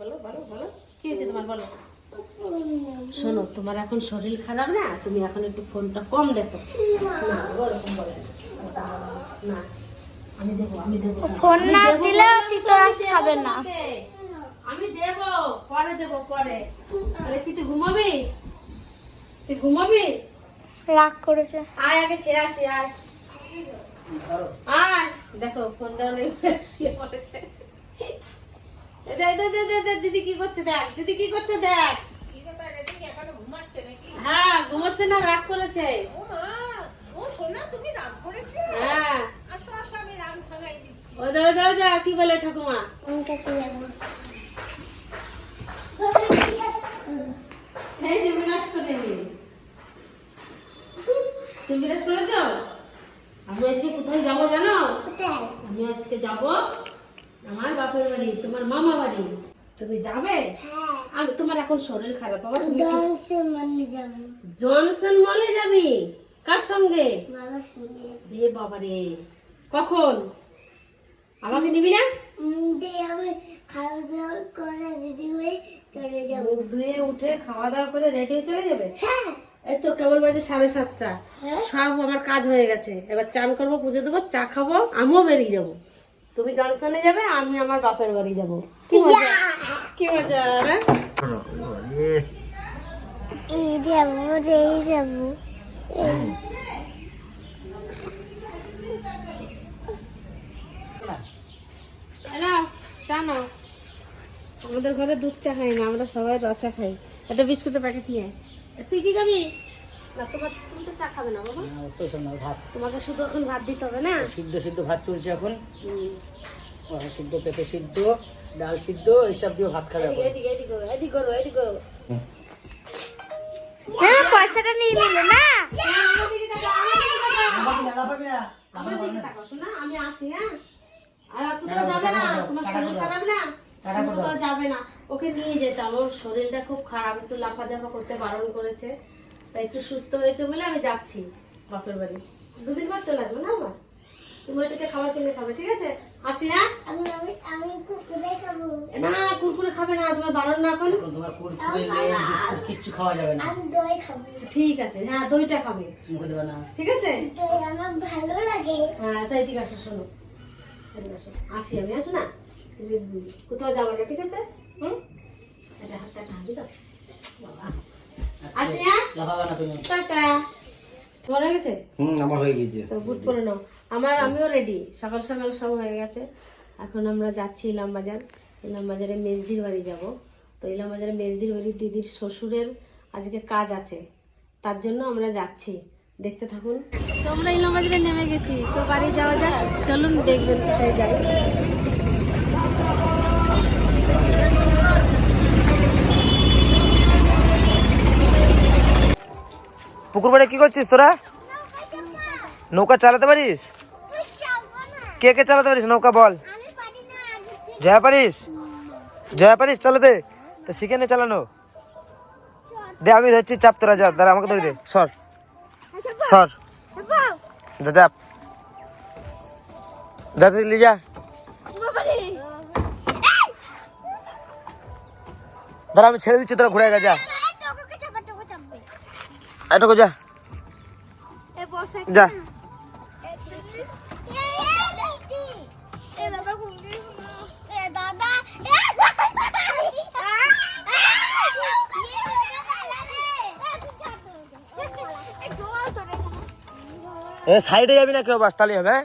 বলো বলো বলো। কি হয়েছে তোমার বলো। শোনো তোমার এখন শরীর খারাপ না? তুমি এখন একটু ফোনটা কম দেখো। না আমি দেবো আমি দেবো। ফোন না দেবো, তিতরাস খাবে না। আমি দেবো পরে দেবো পরে। আরে কি তুই ঘুমাবি? তুই ঘুমাবি? রাগ করেছে। আয় আগে খেয়ে আসি আয়। আয়। দেখো ফোনটা অনেক শুয়ে পড়েছে দিদি কি করছে দেখ দিদি কি করছে দেখ। হ্যাঁ ঘুমাচ্ছে না রাগ করেছে। হ্যাঁ। কি বলে ঠাকুমা? তুমি বিনাশ করেছ? আমি আজকে কোথায় যাব জানো? আমি আজকে যাব আমার বাপের বাড়ি তোমার মামা বাড়ি। তুমি যাবে? হ্যাঁ। আমি তোমার এখন শরীর খারাপ বাবা তুমি একটু- ডান্সে মানে জনসন মলে যাবি? কার সঙ্গে? বাবার সঙ্গে। রে বাবা রে। কখন? আমাকে নিবি না? আমি খাওয়া দাওয়া করে দিদি হয়ে চলে যাব। মুখ ধুয়ে উঠে খাওয়া দাওয়া করে রেডি হয়ে চলে যাবে? হ্যাঁ। এই তো কেবল বাজে সাড়ে সাতটা। হ্যাঁ? সব আমার কাজ হয়ে গেছে। এবার চান করব পুজো দেবো চা খাব আমিও বেরিয়ে যাব। তুমি জনসনে যাবে আমি আমার বাপের বাড়ি যাব। কি মজা? কি মজা রে এই যাব। এই যাব চা নাও। আমাদের ঘরে দুধ চা খাই না আমরা সবাই রচা খাই। একটা বিস্কুটের প্যাকেট নিয়ে আয়। তুই কি খাবি? না তোমার তুমি তো চা খাবে না বাবা। তো না, ভাত। তোমাকে শুধু এখন ভাত দিতে হবে না? সিদ্ধ সিদ্ধ ভাত চলছে এখন। সিদ্ধ পেঁপে সিদ্ধ ডাল সিদ্ধ এইসব দিয়ে ভাত খাবে এদিকে এদিকে এদিকে করো এদিকে করো হ্যাঁ পয়সাটা নিয়ে নিল না? আমার দিকে তাকাও, আমার দিকে তাকাও। আমাকে লাগা পারবে না আমার দিকে তাকাও, শোনা, আমি আসি হ্যাঁ? আর কোথাও যাবে না তোমার শরীর খারাপ না? কোথাও যাবে না ওকে নিয়ে যেতাম ওর শরীরটা খুব খারাপ একটু লাফা জাফা করতে বারণ করেছে। তাই একটু সুস্থ হয়েছে বলে আমি যাচ্ছি বাপের বাড়ি। দুদিন পর চলে আসব না আমার তুমি ওইটাতে খাবার কিনে খাবে ঠিক আছে? আসি হ্যাঁ? আমি আমি আমি কুকুরে খাব। না কুরকুরে খাবে না তোমার বারণ না এখন? তোমার কুরকুরে বিস্কুট কিচ্ছু খাওয়া যাবে না। আমি দই খাব। ঠিক আছে হ্যাঁ দইটা খাবে। মুখে দেবে না। ঠিক আছে? দই আমার ভালো লাগে। হ্যাঁ তাই ঠিক আছে শোনো। আসো। আসি আমি আসো না? কোথাও যাব না ঠিক আছে? হুম? এটা হাতটা খাবি তো বাবা। তোমার হয়ে গেছে? হুম আমার হয়ে গেছে। তো বুট পরে নাও। আমার আমিও রেডি সকাল সকাল সব হয়ে গেছে। এখন আমরা যাচ্ছি ইলাম বাজার ইলাম বাজারে মেজদির বাড়ি যাব। তো ইলাম বাজারে মেজদির বাড়ির দিদির শ্বশুরের আজকে কাজ আছে। তার জন্য আমরা যাচ্ছি। দেখতে থাকুন। তো আমরা ইলাম বাজারে নেমে গেছি। তো বাড়ি যাওয়া যাক। চলুন দেখবেন কোথায় যাই। পুকুর পাড়ে কি করছিস তোরা? নৌকা চালাতে পারিস? কে কে চালাতে পারিস? নৌকা বল। জয়া পারিস? জয়া পারিস? চালাতে তা শিখে নে চালানো। দে, আমি ধরছি, চাপ তোরা যা, দাঁড়া, আমাকে ধরে দে। সর। সর। যা চাপ যা দিল্লি যা। দাঁড়া, আমি ছেড়ে দিচ্ছি, তোরা ঘুরে যা। এটুকু যা যা এ সাইডে যাবি না কেউ বাস তাহলে হবে হ্যাঁ?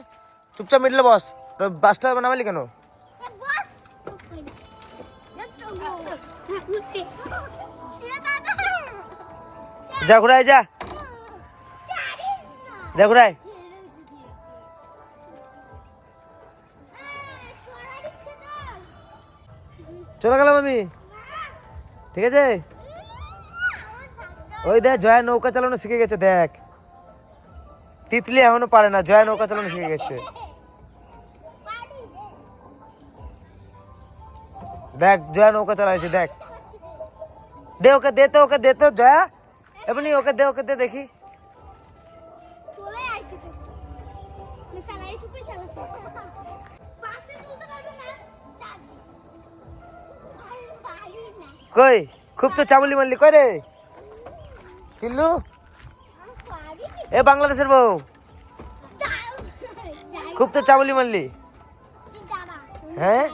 চুপচাপ মিডলে বস বাসটা বানাবালি কেন যা ঘুরাই যা। যা ঘুরাই চলে গেলাম আমি। ঠিক আছে? ওই দেখ, জয়া নৌকা চালানো শিখে গেছে, দেখ। তিতলি এখনও পারে না, জয়া নৌকা চালানো শিখে গেছে। দেখ, জয়া নৌকা চালাইছে, দেখ। দে ওকে, দে তো ওকে, দে তো, জয়া। এমনি ওকে দে ওকে দে দেখি। কই? খুব তো চাবলি মারলি কই রে? টিল্লু এ বাংলাদেশের বউ। খুব তো চাবলি মারলি। হ্যাঁ?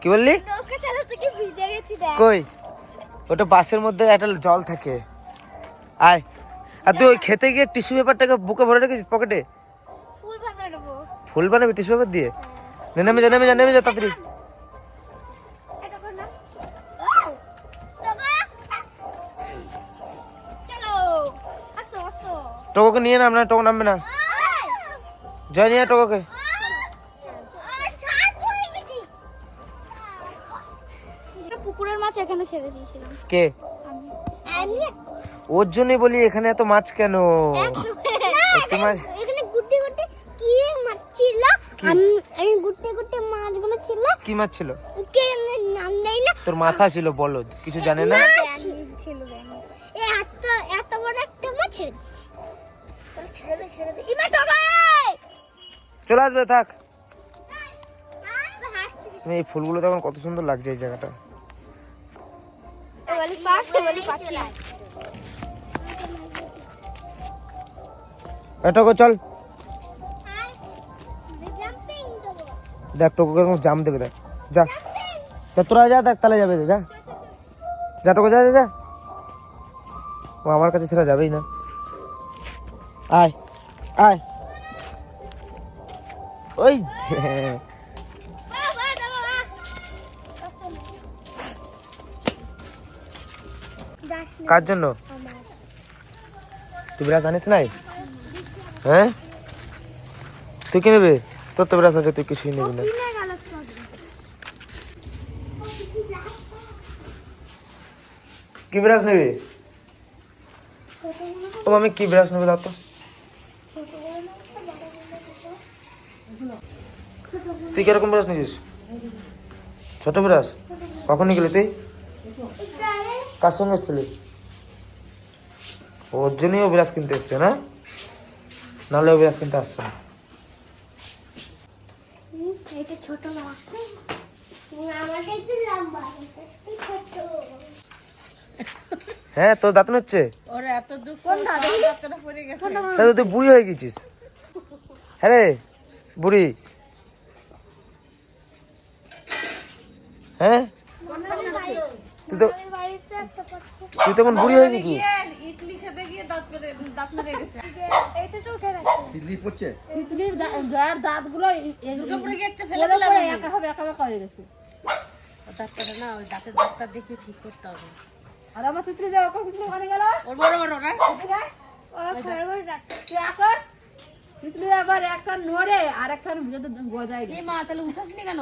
কি বললি? কই? ওটা বাসের মধ্যে একটা জল থাকে। আয়। আর তুই ওই খেতে গিয়ে টিস্যু পেপারটাকে বুকে ভরে রেখেছিস পকেটে? ফুল বানাবো। টিস্যু পেপার দিয়ে? নে, নেমে যা নেমে যা নেমে যা তাড়াতাড়ি। না। টোকোকে নিয়ে নাম না টোকো নামবে না। জয় নিয়ে টোকোকে। পুকুরের মাছ এখানে ছেড়ে দিয়েছিলাম কে আমি ওর জন্যই বলি এখানে এত মাছ কেন একটু মাছ এখানে গুটে গুটে কি মাছ ছিল আমি এই গুটে গুটে মাছগুলো ছিল কি মাছ ছিল কে নাম নেই না তোর মাথা ছিল বলদ কিছু জানে না ছিল এই এত এত বড় একটা মাছ ছেড়ে দিচ্ছি ছেড়ে দে ছেড়ে দে ইমা টগাই চলে আসবে থাক এই ফুলগুলো তখন কত সুন্দর লাগছে এই জায়গাটা বলি পাস বলি পাতি এ টোকো চল জাম্পিং দেবো দেখ টোকোকে এরকম জাম দেবে দেখ যা যা তোরা যা দেখ তাহলে যাবে যা যা টোকো যা যা যা ও আমার কাছে সেটা যাবেই না আয় আয় ওই কার জন্য? তুই বিরাজ আনিস নাই? হ্যাঁ? তুই কি নেবে? তোর তো বিরাজ আছে তুই কিছুই নিবি না। কি বিরাজ নেবে? ও আমি কি বিরাজ নেবে দাও তো। তুই কীরকম বিরাজ নিয়েছিস? ছোট বিরাজ কখন নিয়ে গেলি তুই? কার সঙ্গে এসেছিলি ওর জন্যই বিরাজ কিনতে এসছে না? নাহলে বিরাজ কিনতে আসতো না। এটা ছোট হ্যাঁ তোর দাঁত? হচ্ছে তুই বুড়ি হয়ে গেছিস? হ্যাঁ রে বুড়ি। হ্যাঁ? তুই তো তুই তখন বুড়ি হয়ে গেছিস? ইডলি খেতে গিয়ে দাঁত দাঁত মেরে গেছে। এটা তো উঠে গেছে। ইডলির যার দাঁতগুলো দুর্গাপুরে গিয়ে একটা ফেলে দিলাম একা হবে একা একা হয়ে গেছে। না ওই দাঁতের ডাক্তার দেখে ঠিক করতে হবে। আর আমার তিতলি যাও কখন তিতলি ওখানে গেল? ওর বড় বড় না? ডাক্তার তুই তিতলি আবার একটা নড়ে আর একটা গজায় এই মা তাহলে উঠাসনি কেন?